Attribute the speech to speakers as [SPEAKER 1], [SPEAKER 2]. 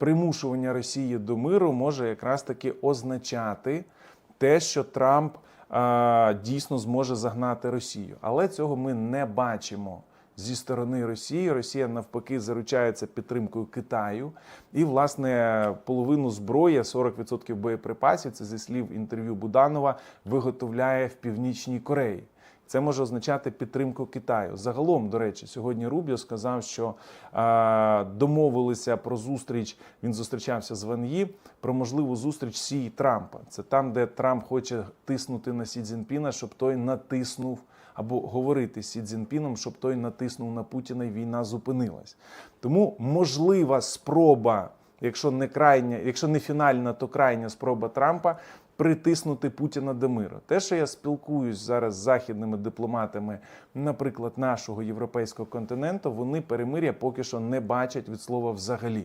[SPEAKER 1] примушування Росії до миру може якраз таки означати те, що Трамп дійсно зможе загнати Росію. Але цього ми не бачимо. Зі сторони Росії Росія навпаки заручається підтримкою Китаю, і власне половину зброї, 40% боєприпасів, це зі слів інтерв'ю Буданова, виготовляє в північній Кореї. Це може означати підтримку Китаю. Загалом, до речі, сьогодні Рубіо сказав, що е, домовилися про зустріч. Він зустрічався з Ван Ї про можливу зустріч Сі і Трампа. Це там, де Трамп хоче тиснути на Сі Цзіньпіна, щоб той натиснув або говорити з Сі Цзіньпіном, щоб той натиснув на Путіна і війна зупинилась. Тому можлива спроба, якщо не крайня, якщо не фінальна, то крайня спроба Трампа притиснути Путіна до миру. Те, що я спілкуюсь зараз з західними дипломатами, наприклад, нашого європейського континенту, вони перемир'я поки що не бачать від слова взагалі.